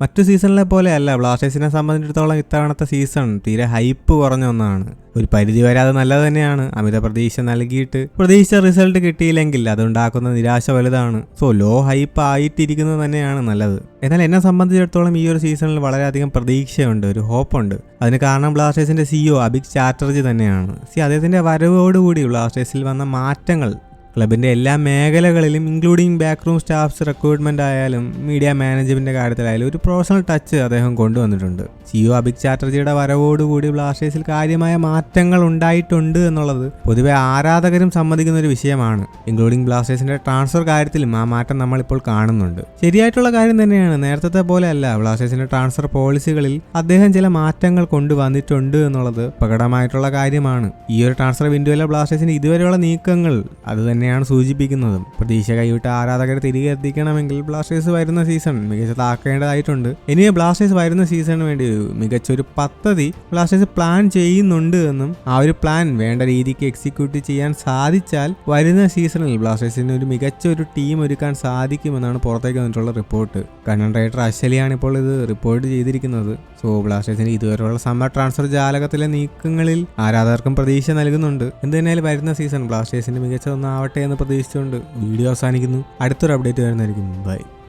മറ്റു സീസണിലെ പോലെയല്ല ബ്ലാസ്റ്റേഴ്സിനെ സംബന്ധിച്ചിടത്തോളം ഇത്തവണത്തെ സീസൺ തീരെ ഹൈപ്പ് കുറഞ്ഞ ഒന്നാണ്. ഒരു പരിധി വരെ അത് നല്ലത് തന്നെയാണ്. അമിത പ്രതീക്ഷ നൽകിയിട്ട് പ്രതീക്ഷിച്ച റിസൾട്ട് കിട്ടിയില്ലെങ്കിൽ അതുണ്ടാക്കുന്ന നിരാശ വലുതാണ്. സോ ലോ ഹൈപ്പ് ആയിട്ടിരിക്കുന്നത് തന്നെയാണ് നല്ലത്. എന്നാൽ എന്നെ സംബന്ധിച്ചിടത്തോളം ഈ ഒരു സീസണിൽ വളരെയധികം പ്രതീക്ഷയുണ്ട് ഒരു ഹോപ്പുണ്ട്. അതിന് കാരണം ബ്ലാസ്റ്റേഴ്സിന്റെ സിഇഒ അഭിക് ചാറ്റർജി തന്നെയാണ്. സി അദ്ദേഹത്തിന്റെ വരവോടുകൂടി ബ്ലാസ്റ്റേഴ്സിൽ വന്ന മാറ്റങ്ങൾ ക്ലബിന്റെ എല്ലാ മേഖലകളിലും including back room staffs recruitment ആയാലും മീഡിയ മാനേജ്മെന്റിന്റെ കാര്യത്തിലായാലും ഒരു പ്രൊഫഷണൽ ടച്ച് അദ്ദേഹം കൊണ്ടുവന്നിട്ടുണ്ട്. സിഒ അഭിക് ചാറ്റർജിയുടെ വരവോടുകൂടി ബ്ലാസ്റ്റേഴ്സിൽ കാര്യമായ മാറ്റങ്ങൾ ഉണ്ടായിട്ടുണ്ട് എന്നുള്ളത് പൊതുവെ ആരാധകരും സമ്മതിക്കുന്ന ഒരു വിഷയമാണ്. ഇൻക്ലൂഡിങ് ബ്ലാസ്റ്റേഴ്സിന്റെ ട്രാൻസ്ഫർ കാര്യത്തിലും ആ മാറ്റം നമ്മളിപ്പോൾ കാണുന്നുണ്ട്. ശരിയായിട്ടുള്ള കാര്യം തന്നെയാണ്. നേരത്തെ പോലെയല്ല. ബ്ലാസ്റ്റേഴ്സിന്റെ ട്രാൻസ്ഫർ പോളിസികളിൽ അദ്ദേഹം ചില മാറ്റങ്ങൾ കൊണ്ടുവന്നിട്ടുണ്ട് എന്നുള്ളത് പ്രകടമായിട്ടുള്ള കാര്യമാണ്. ഈ ഒരു ട്രാൻസ്ഫർ വിൻഡോയിലെ ബ്ലാസ്റ്റേഴ്സിന്റെ ഇതുവരെയുള്ള നീക്കങ്ങൾ അത് തന്നെയാണ് സൂചിപ്പിക്കുന്നത്. പ്രതീക്ഷ കൈവിട്ട ആരാധകരെ തിരികെ എത്തിക്കണമെങ്കിൽ ബ്ലാസ്റ്റേഴ്സ് വരുന്ന സീസൺ മികച്ചതാക്കേണ്ടതായിട്ടുണ്ട് ഇനി ബ്ലാസ്റ്റേഴ്സ് വരുന്ന സീസണിന് വേണ്ടി മികച്ചൊരു പദ്ധതി ബ്ലാസ്റ്റേഴ്സ് പ്ലാൻ ചെയ്യുന്നുണ്ട് എന്നും ആ ഒരു പ്ലാൻ വേണ്ട രീതിക്ക് എക്സിക്യൂട്ട് ചെയ്യാൻ സാധിച്ചാൽ വരുന്ന സീസണിൽ ബ്ലാസ്റ്റേഴ്സിന് ഒരു മികച്ച ഒരു ടീം ഒരുക്കാൻ സാധിക്കുമെന്നാണ് പുറത്തേക്ക് വന്നിട്ടുള്ള റിപ്പോർട്ട്. കണ്ണൻ റൈറ്റർ അശ്വലിയാണ് ഇപ്പോൾ ഇത് റിപ്പോർട്ട് ചെയ്തിരിക്കുന്നത്. സോ ബ്ലാസ്റ്റേഴ്സിന് ഇതുവരെയുള്ള സമ്മർ ട്രാൻസ്ഫർ ജാലകത്തിലെ നീക്കങ്ങളിൽ ആരാധകർക്കും പ്രതീക്ഷ നൽകുന്നുണ്ട്. എന്തുതന്നെയാലും വരുന്ന സീസൺ ബ്ലാസ്റ്റേഴ്സിന് മികച്ച ഒന്നാവട്ടെ എന്ന് പ്രതീക്ഷിച്ചുകൊണ്ട് വീഡിയോ അവസാനിക്കുന്നു. അടുത്തൊരു അപ്ഡേറ്റ് വരുന്നതായിരിക്കും. ബൈ